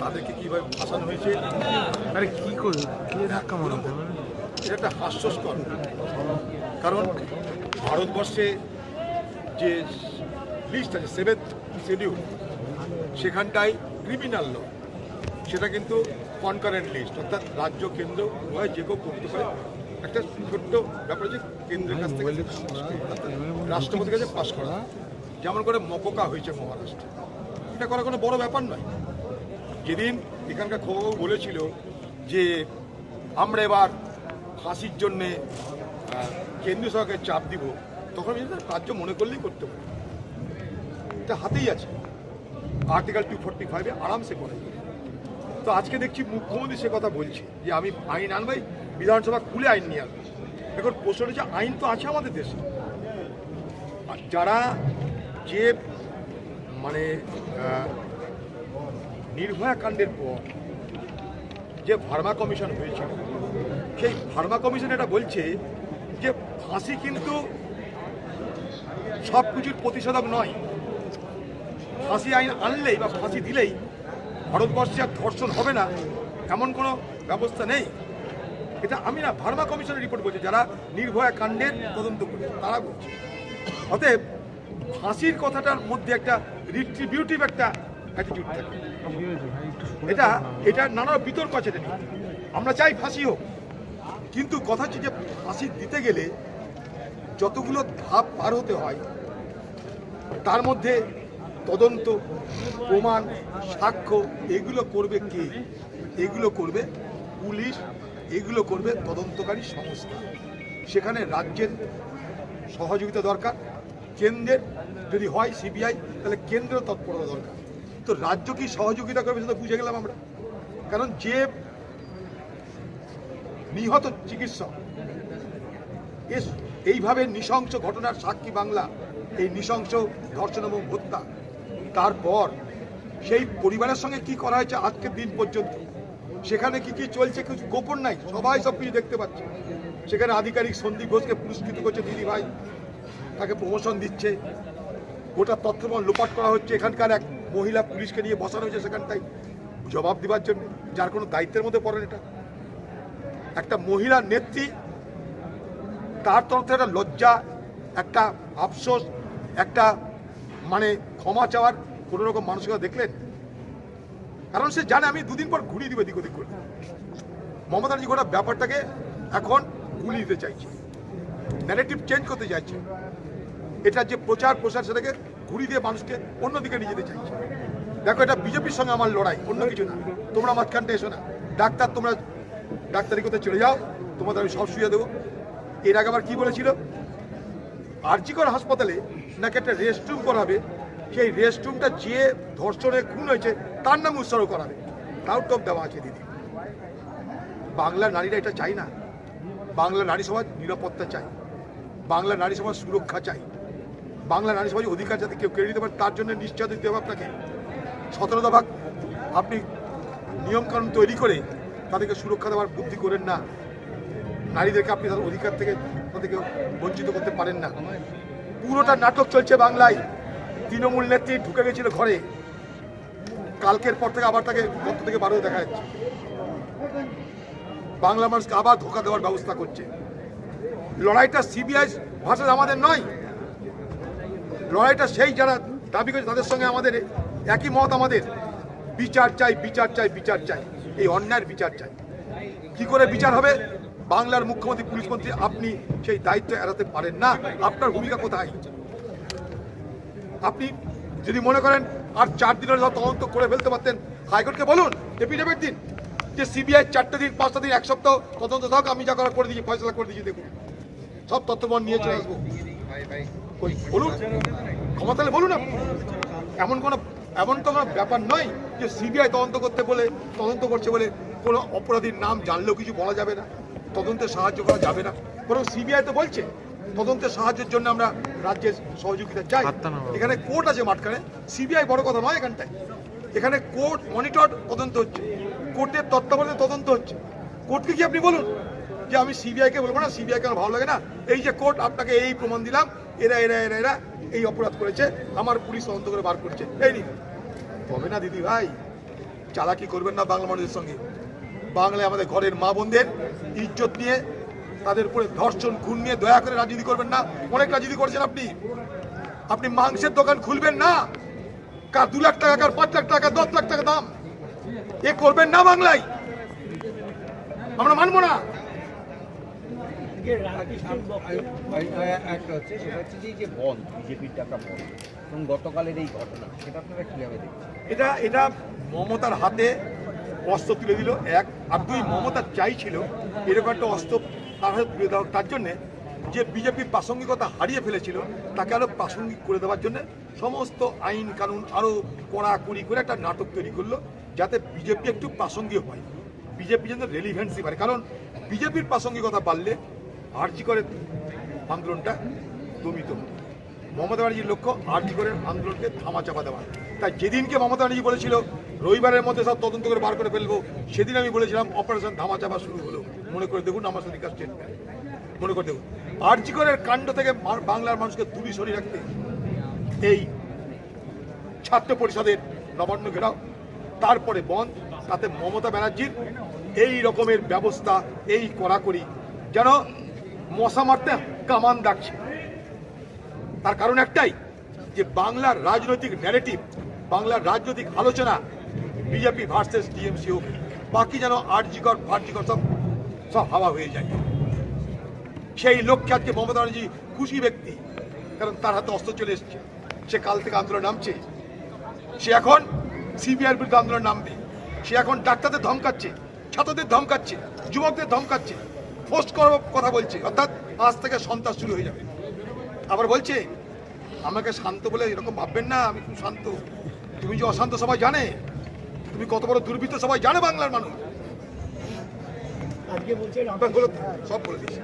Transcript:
তাদেরকে কীভাবে ফাঁসানো হয়েছে? আরে কি করে কে ধাক্কা মারা এটা একটা হাস্যস্কর। কারণ ভারতবর্ষে যে লিস্ট আছে সেভেন্থ শিডিউল সেখানটায় ক্রিমিনাল ল সেটা কিন্তু কনকারেন্ট লিস্ট অর্থাৎ রাজ্য কেন্দ্র উভয় যে কেউ করতে পারে। একটা ছোট্ট ব্যাপার যে কেন্দ্রের কাছ থেকে রাষ্ট্রপতির কাছে পাশ করা। যেমন করে মককা হয়েছে মহারাষ্ট্রে। এটা করা কোনো বড় ব্যাপার নয়। যেদিন এখানকার খবর বলেছিল যে আমরা এবার ফাঁসির জন্যে কেন্দ্রীয় সরকারের চাপ দিব, তখন আমি রাজ্য মনে করলেই করতে পারে। এটা হাতেই আছে। আর্টিকেল টু ফোর্টি ফাইভে আরামসে করে তো আজকে দেখছি মুখ্যমন্ত্রী সে কথা বলছে যে আমি আইন আনবাই বিধানসভা খুলে আইন নিয়ে আসব। এখন প্রশ্ন যে আইন তো আছে আমাদের দেশে। আর যারা যে মানে নির্ভয়া কাণ্ডের পর যে ভার্মা কমিশন হয়েছিল, সেই ভার্মা কমিশন এটা বলছে যে ফাঁসি কিন্তু সব কিছুর প্রতিষেধক নয়। ফাঁসি আইন আনলেই বা ফাঁসি দিলেই ভারতবর্ষে আর ধর্ষণ হবে না, এমন কোনো ব্যবস্থা নেই। এটা আমি না ভার্মা কমিশনের রিপোর্ট বলছি, যারা নির্ভয়া কাণ্ডের তদন্ত করছে, তারা বলছে। অতএব ফাঁসির কথাটার মধ্যে একটা রিট্রিবিউটিভ একটা অ্যাটিটিউড থাকে। এটা এটা নানা বিতর্ক আছে আমরা চাই ফাঁসি হোক। কিন্তু কথা হচ্ছে যে ফাঁসি দিতে গেলে যতগুলো ধাপ পার হতে হয়, তার মধ্যে তদন্ত, প্রমাণ, সাক্ষ্য, এগুলো করবে কে? এগুলো করবে পুলিশ, এগুলো করবে তদন্তকারী সংস্থা। সেখানে রাজ্যের সহযোগিতা দরকার, কেন্দ্রের যদি হয় সিবিআই, তাহলে কেন্দ্র তৎপরতা দরকার। তো রাজ্য কি সহযোগিতা করবে সেটা বুঝে গেলাম আমরা। কারণ যে নিহত চিকিৎসক এইভাবে নৃশংস ঘটনার সাক্ষী বাংলা, এই নৃশংস ধর্ষণ এবং হত্যা। তারপর সেই পরিবারের সঙ্গে কি করা হয়েছে আজকের দিন পর্যন্ত? সেখানে কি কি চলছে কিছু গোপন নাই? সবাই সব কিছু দেখতে পাচ্ছে। সেখানে আধিকারিক সন্দীপ ঘোষকে পুরস্কৃত করছে দিদি ভাই। তাকে প্রমোশন দিচ্ছে। গোটা তথ্যমন লোপাট করা হচ্ছে। এখানকার এক মহিলা পুলিশকে নিয়ে বসানো হয়েছে সেখানটায় জবাব দেওয়ার জন্য, যার কোনো দায়িত্বের মধ্যে পড়ে না এটা। একটা মহিলা নেত্রী, তার তরফ থেকে একটা লজ্জা, একটা আফসোস, একটা মানে ক্ষমা চাওয়ার কোনো রকম মানসিকতা দেখলেন? কারণ সে জানে আমি দুদিন পর ঘুরিয়ে দিবে দিক ওদিক করে। মমতা ব্যানার্জি গোটা ব্যাপারটাকে এখন গুলিয়ে দিতে চাইছে। ন্যারেটিভ চেঞ্জ করতে চাইছে। এটা যে প্রচার প্রসার সেটাকে ঘুরিয়ে দিয়ে মানুষকে অন্যদিকে নিয়ে যেতে চাইছে। দেখো, এটা বিজেপির সঙ্গে আমার লড়াই, অন্য কিছু না। তোমরা মাঝখানটা এসো না। ডাক্তার, তোমরা ডাক্তারি করতে চলে যাও, তোমাদের আমি সব শুয়ে দেবো। এর আগে আবার কি বলেছিল? আরজিকর হাসপাতালে নাকি একটা রেস্টরুম করাবে, সেই রেস্টরুমটা যে ধর্ষণে খুন হয়েছে, তার নাম উৎসর্গ করাবে। তাও টপ দেওয়া আছে দিদি। বাংলার নারীরা এটা চাই না। বাংলা নারী সমাজ নিরাপত্তা চাই বাংলা নারী সমাজ সুরক্ষা চাই বাংলা নারী সমাজের অধিকার যাতে কেউ কেড়ে নিতে পারে, তার জন্য নিশ্চয় দিতে হবে আপনাকে। সতেরো দফা আপনি নিয়মকানুন তৈরি করে তাদেরকে সুরক্ষা দেওয়ার বুদ্ধি করেন না। নারীদেরকে আপনি তাদের অধিকার থেকে তাদেরকে বঞ্চিত করতে পারেন না। পুরোটা নাটক চলছে বাংলায়। তৃণমূল নেত্রী ঢুকে গেছিল ঘরে। কালকের পর থেকে আবার তাকে গত থেকে বারো দেখা যাচ্ছে। বাংলা মানুষকে আবার ধোকা দেওয়ার ব্যবস্থা করছে। লড়াইটা সিবিআই ভাষা আমাদের নয়। লড়াইটা সেই যারা দাবি করছে তাদের সঙ্গে আমাদের একই মত আমাদের। বিচার চাই বিচার চাই বিচার চাই। এই অন্যায়ের বিচার চাই। কি করে বিচার হবে? বাংলার মুখ্যমন্ত্রী, পুলিশ মন্ত্রী, আপনি সেই দায়িত্ব এড়াতে পারেন না। আপনার ভূমিকা কোথায়? আপনি যদি মনে করেন আর চার দিনের তদন্ত করে ফেলতে পারতেন, হাইকোর্টকে বলুন এপিডেভিট দিন। যে সিবিআই চারটে দিন, পাঁচটা দিন, এক সপ্তাহ তদন্ত থাক, আমি যা করা করে দিয়েছি ফয়সলা করে দিয়েছি, দেখুন। সব তথ্যমন নিয়ে চলে আসব। বলুন। ক্ষমতা বলুন আপনি। এমন কোনো এমন তো কোনো ব্যাপার নয় যে সিবিআই তদন্ত করতে বলে তদন্ত করছে বলে কোনো অপরাধীর নাম জানলেও কিছু বলা যাবে না তদন্তে সাহায্য করা যাবে না। বরং সিবিআই তো বলছে তদন্তের সাহায্যের জন্য আমরা রাজ্যের সহযোগিতা চাই। এখানে কোর্ট আছে মাঠখানে সিবিআই বড় কথা নয় এখানটায়। এখানে কোর্ট মনিটর তদন্ত হচ্ছে কোর্টের তত্ত্বাবধানে তদন্ত হচ্ছে। কোর্টকে কি আপনি বলুন? যে আমি সিবিআইকে বলব না সিবিআইকে আমার ভালো লাগে না। এই যে কোর্ট, আপনাকে এই প্রমাণ দিলাম, এরা এরা এরা এরা, এই অপরাধ করেছে, আমার পুলিশ তদন্ত করে বার করছে। এই নিন। হবে না, দিদি ভাই। চালাকি করবেন না বাংলা মানুষের সঙ্গে। বাংলায় আমাদের ঘরের মা বোনদের ইজ্জত নিয়ে, তাদের উপরে ধর্ষণ, খুন নিয়ে দয়া করে রাজনীতি করবেন না। অনেক রাজনীতি করছেন আপনি। আপনি মাংসের দোকান খুলবেন না। কার দু লাখ টাকা, কার পাঁচ লাখ টাকা, দশ লাখ টাকা দাম। এ করবেন না বাংলায়। আমরা মানবো না। একটা হচ্ছে সেটা হচ্ছে যে যে বন্ধ বিজেপির ডাকা বন্ধ এবং গতকালের এই ঘটনা সেটা আপনারা কীভাবে দেখছেন? এটা এটা মমতার হাতে অস্ত্র তুলে দিল এক আর দুই মমতা চাইছিল এরকম একটা অস্ত্র তার হাতে তুলে দেওয়া তার জন্যে যে বিজেপির প্রাসঙ্গিকতা হারিয়ে ফেলেছিল তাকে আরও প্রাসঙ্গিক করে দেওয়ার জন্য সমস্ত আইন কানুন আরও কড়াকড়ি করে একটা নাটক তৈরি করল যাতে বিজেপি একটু প্রাসঙ্গিক হয়। বিজেপি যেন রেলিভেন্সি পারে কারণ বিজেপির প্রাসঙ্গিকতা বাড়লে আর্জি করে আন্দোলনটা দমিত মমতা ব্যানার্জির লক্ষ্য আর্জি করে আন্দোলনকে থামা চাপা দেওয়া। তাই যেদিনকে মমতা ব্যানার্জি বলেছিল, রবিবারের মধ্যে সব তদন্ত করে বার করে ফেলব, সেদিন আমি বলেছিলাম অপারেশন ধামা চাপা শুরু হলো। মনে করে দেখুন, আমার সঙ্গে স্টেটমেন্ট মনে করে দেখুন, আর্জি করে কাণ্ড থেকে বাংলার মানুষকে দূরে সরিয়ে রাখতে এই ছাত্র পরিষদের নবান্ন ঘেরাও, তারপরে বন্ধ, তাতে মমতা ব্যানার্জির এই রকমের ব্যবস্থা, এই কড়াকড়ি, যেন মশা মারতে কামান ডাকছে। তার কারণ একটাই, যে বাংলার রাজনৈতিক ন্যারেটিভ বাংলার রাজনৈতিক আলোচনা বিজেপি ভার্সেস টিএমসি হোক বাকি যেন আর্জিকর, ফার্জিকর সব সব হাওয়া হয়ে যায়। সেই লক্ষ্যে আজকে মমতা ব্যানার্জি খুশি ব্যক্তি, কারণ তার হাতে অস্ত্র চলে এসছে। সে কাল থেকে আন্দোলন নামছে। সে এখন সিবিআইয়ের বিরুদ্ধে আন্দোলন নামবে। সে এখন ডাক্তারদের ধমকাচ্ছে, ছাত্রদের ধমকাচ্ছে, যুবকদের ধমকাচ্ছে। পোস্ট করার কথা বলছে অর্থাৎ আজ থেকে সন্ত্রাস শুরু হয়ে যাবে। আবার বলছে আমাকে শান্ত বলে এরকম ভাববেন না আমি খুব শান্ত। তুমি যে অশান্ত সবাই জানে তুমি কত বড় দুর্বৃত্ত সবাই জানে বাংলার মানুষ। সব বলে দিচ্ছি।